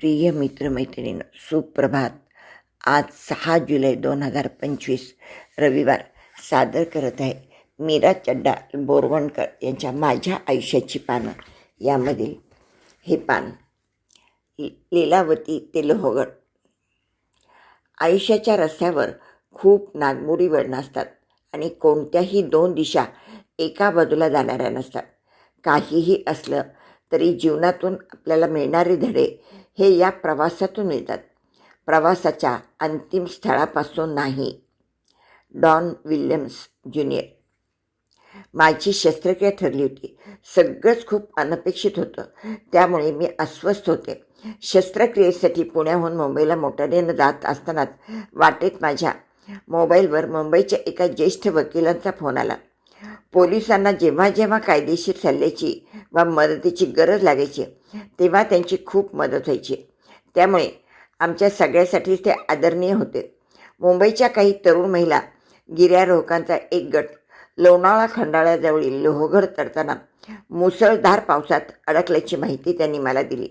प्रिय मित्रमैत्रिणीनं सुप्रभात. आज सहा जुलै दोन हजार पंचवीस रविवार. सादर करत आहे मीरा चड्डा बोरवणकर यांच्या माझ्या आयुष्याची पानं. यामधील हे पान लीलावती ते आयुष्याच्या रस्त्यावर खूप नागमोडी वळणं असतात आणि कोणत्याही दोन दिशा एका बाजूला जाणाऱ्या नसतात. काहीही असलं तरी जीवनातून आपल्याला मिळणारे धडे हे या प्रवासातून मिळतात. प्रवासाच्या अंतिम स्थळापासून नाही. Don Williams Junior. माझी शस्त्रक्रिया ठरली होती. सगळंच खूप अनपेक्षित होतं. त्यामुळे मी अस्वस्थ होते. शस्त्रक्रियेसाठी पुण्याहून मुंबईला मोटारीनं जात असतानाच वाटेत माझ्या मोबाईलवर मुंबईच्या एका ज्येष्ठ वकिलांचा फोन आला. पोलिसांना जेव्हा जेव्हा कायदेशीर सल्ल्याची वा मदतीची गरज लागायची तेव्हा त्यांची खूप मदत व्हायची. त्यामुळे आमच्या सगळ्यासाठीच ते आदरणीय होते. मुंबईच्या काही तरुण महिला गिर्यारोहकांचा एक गट लोणावळा खंडाळ्याजवळील लोहगड तरताना मुसळधार पावसात अडकल्याची माहिती त्यांनी मला दिली.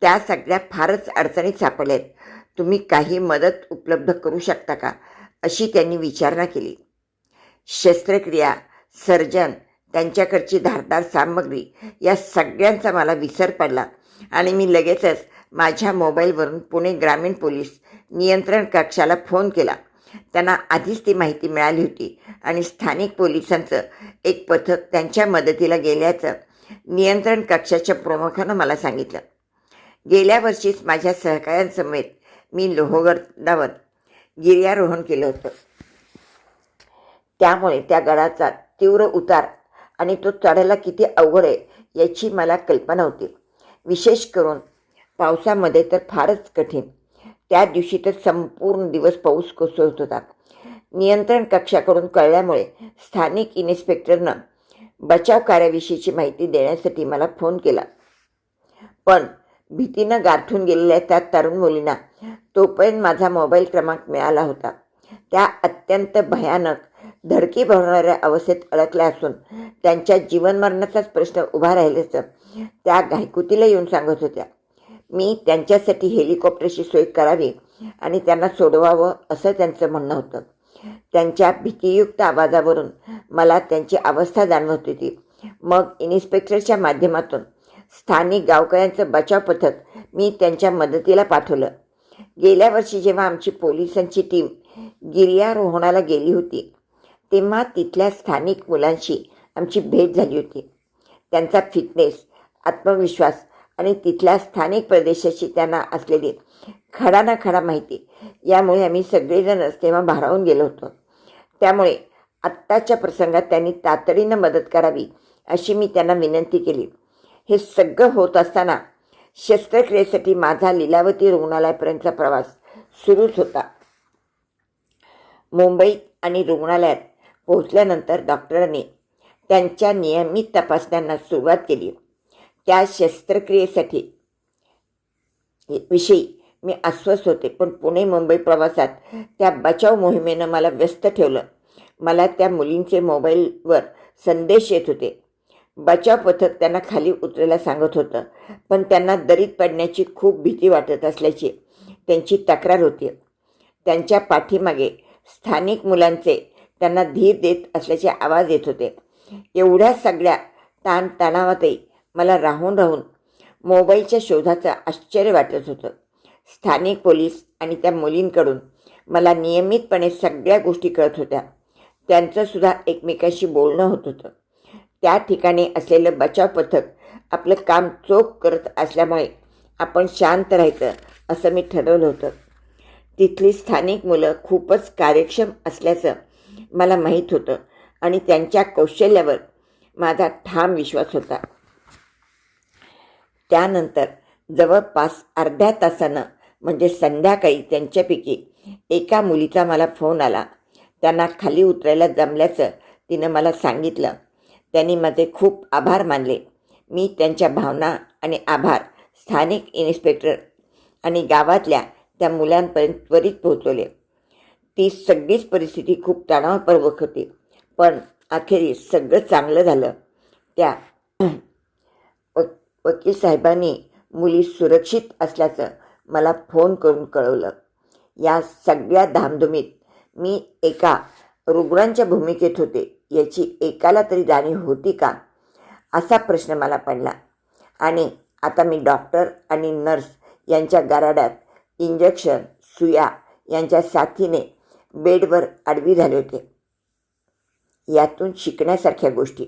त्या सगळ्या फारच अडचणीत सापडल्यात. तुम्ही काही मदत उपलब्ध करू शकता का? अशी त्यांनी विचारणा केली. शस्त्रक्रिया सर्जन त्यांच्याकडची धारदार सामग्री या सगळ्यांचा मला विसर पडला. आणि मी लगेचच माझ्या मोबाईलवरून पुणे ग्रामीण पोलीस नियंत्रण कक्षाला फोन केला. त्यांना आधीच ती माहिती मिळाली होती आणि स्थानिक पोलिसांचं एक पथक त्यांच्या मदतीला गेल्याचं नियंत्रण कक्षाच्या प्रमुखानं मला सांगितलं. गेल्या वर्षीच माझ्या सहकाऱ्यांसमेत मी लोहगडावर गिर्यारोहण केलं होतं. त्यामुळे त्या गडाचा तीव्र उतार आणि तो चढायला किती अवघड आहे याची मला कल्पना होती. विशेष करून पावसामध्ये तर फारच कठीण. त्या दिवशी तर संपूर्ण दिवस पाऊस कोसळत होता. नियंत्रण कक्षाकडून कळल्यामुळे स्थानिक इन्स्पेक्टरनं बचाव कार्याविषयीची माहिती देण्यासाठी मला फोन केला. पण भीतीनं गाठून गेलेल्या त्या तरुण मुलींना तोपर्यंत माझा मोबाईल क्रमांक मिळाला होता. त्या अत्यंत भयानक धडकी भरणाऱ्या अवस्थेत अडकल्या असून त्यांच्या जीवनमरणाचाच प्रश्न उभा राहिल्याचं त्या घायकुतीला येऊन सांगत होत्या. मी त्यांच्यासाठी हेलिकॉप्टरची सोय करावी आणि त्यांना सोडवावं असं त्यांचं म्हणणं होतं. त्यांच्या भीतीयुक्त आवाजावरून मला त्यांची अवस्था जाणवत होती. मग इन्स्पेक्टरच्या माध्यमातून स्थानिक गावकऱ्यांचं बचाव पथक मी त्यांच्या मदतीला पाठवलं. गेल्या वर्षी जेव्हा आमची पोलिसांची टीम गिर्यारोहणाला गेली होती तेव्हा तिथल्या स्थानिक मुलांशी आमची भेट झाली होती. त्यांचा फिटनेस आत्मविश्वास आणि तिथल्या स्थानिक प्रदेशाशी त्यांना असलेली खडा ना खडा माहिती यामुळे आम्ही सगळेजणच तेव्हा भारावून गेलो होतो. त्यामुळे आत्ताच्या प्रसंगात त्यांनी तातडीनं मदत करावी अशी मी त्यांना विनंती केली. हे सगळं होत असताना शस्त्रक्रियेसाठी माझा लीलावती रुग्णालयापर्यंतचा प्रवास सुरूच होता. मुंबईत आणि रुग्णालयात पोहोचल्यानंतर डॉक्टरांनी त्यांच्या नियमित तपासण्यांना सुरुवात केली. त्या शस्त्रक्रियेसाठी विषयी मी अस्वस्थ होते पण पुणे मुंबई प्रवासात त्या बचाव मोहिमेनं मला व्यस्त ठेवलं. मला त्या मुलींचे मोबाईलवर संदेश येत होते. बचाव पथक त्यांना खाली उतरायला सांगत होतं पण त्यांना दरीत पडण्याची खूप भीती वाटत असल्याची त्यांची तक्रार होती. त्यांच्या पाठीमागे स्थानिक मुलांचे त्यांना धीर देत असल्याचे आवाज येत होते. एवढ्या सगळ्या ताणतणावातही मला राहून राहून मोबाईलच्या शोधाचं आश्चर्य वाटत होतं. स्थानिक पोलीस आणि त्या मुलींकडून मला नियमितपणे सगळ्या गोष्टी कळत होत्या. त्यांचंसुद्धा एकमेकांशी बोलणं होत होतं. त्या ठिकाणी असलेलं बचाव पथक आपलं काम चोख करत असल्यामुळे आपण शांत राहायचं असं मी ठरवलं होतं. तिथली स्थानिक मुलं खूपच कार्यक्षम असल्याचं मला माहीत होतं. आणि त्यांच्या कौशल्यावर माझा ठाम विश्वास होता. त्यानंतर जवळपास अर्ध्या तासानं म्हणजे संध्याकाळी त्यांच्यापैकी एका मुलीचा मला फोन आला. त्यांना खाली उतरायला जमल्याचं तिनं मला सांगितलं. त्यांनी माझे खूप आभार मानले. मी त्यांच्या भावना आणि आभार स्थानिक इन्स्पेक्टर आणि गावातल्या त्या मुलांपर्यंत त्वरित पोहोचवले. ती सगळीच परिस्थिती खूप तणावपूर्वक होती. पण अखेरीस सगळं चांगलं झालं. त्या वक वकील साहेबांनी मुली सुरक्षित असल्याचं मला फोन करून कळवलं. या सगळ्या धामधुमीत मी एका रुग्णांच्या भूमिकेत होते. याची एकाला तरी जाणीव होती का? असा प्रश्न मला पडला. आणि आता मी डॉक्टर आणि नर्स यांच्या गराड्यात इंजेक्शन सुया यांच्या साथीने बेडवर आडवी झाले होते. यातून शिकण्यासारख्या गोष्टी.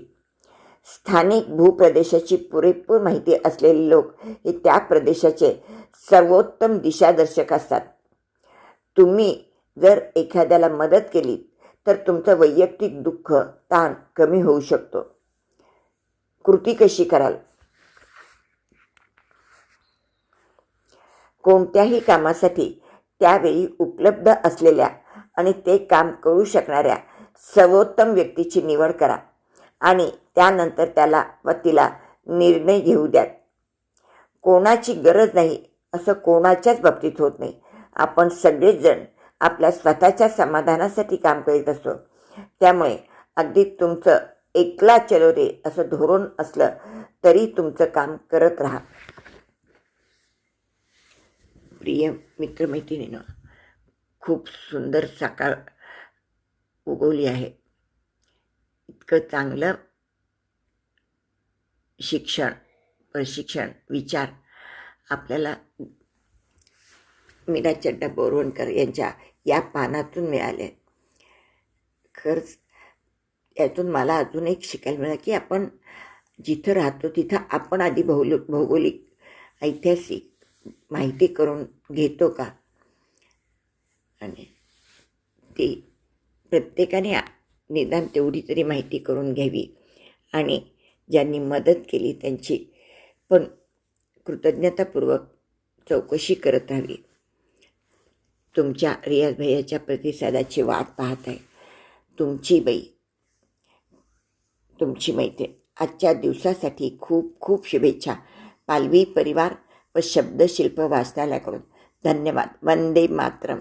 स्थानिक भूप्रदेशाची पुरेपूर माहिती असलेले लोक हे त्या प्रदेशाचे सर्वोत्तम दिशादर्शक असतात. तुम्ही जर एखाद्याला मदत केली तर तुमचं वैयक्तिक दुःख ताण कमी होऊ शकतो. कृती कशी कराल? कोणत्याही कामासाठी त्यावेळी उपलब्ध असलेल्या आणि ते काम करू शकणाऱ्या सर्वोत्तम व्यक्तीची निवड करा आणि त्यानंतर त्याला व तिला निर्णय घेऊ द्यात. कोणाची गरज नाही असं कोणाच्याच बाबतीत होत नाही. आपण सगळेजण आपल्या स्वतःच्या समाधानासाठी काम करीत असतो. त्यामुळे अगदी तुमचं एकला चलो रे असं धोरण असलं तरी तुमचं काम करत राहा. प्रिय मित्रमैत्रिणीनं खूप सुंदर सकाळ उगवली आहे. इतकं चांगलं शिक्षण प्रशिक्षण विचार आपल्याला मीना चड्डा बोरवणकर यांच्या या पानातून मिळाले. खरंच यातून मला अजून एक शिकायला मिळालं की आपण जिथं राहतो तिथं आपण आधी भौल भौगोलिक ऐतिहासिक माहिती करून घेतो का? आणि ती प्रत्येकाने निदान तेवढी तरी माहिती करून घ्यावी. आणि ज्यांनी मदत केली त्यांची पण कृतज्ञतापूर्वक चौकशी करत राहावी. तुमच्या रियाज भैयाच्या प्रतिसादाची वाट पाहत आहे. तुमची बाई तुमची मैत्रीण आजच्या दिवसासाठी खूप खूप शुभेच्छा. पालवी परिवार व शब्दशिल्प वाचनालयाकडून धन्यवाद. वंदे मातरम.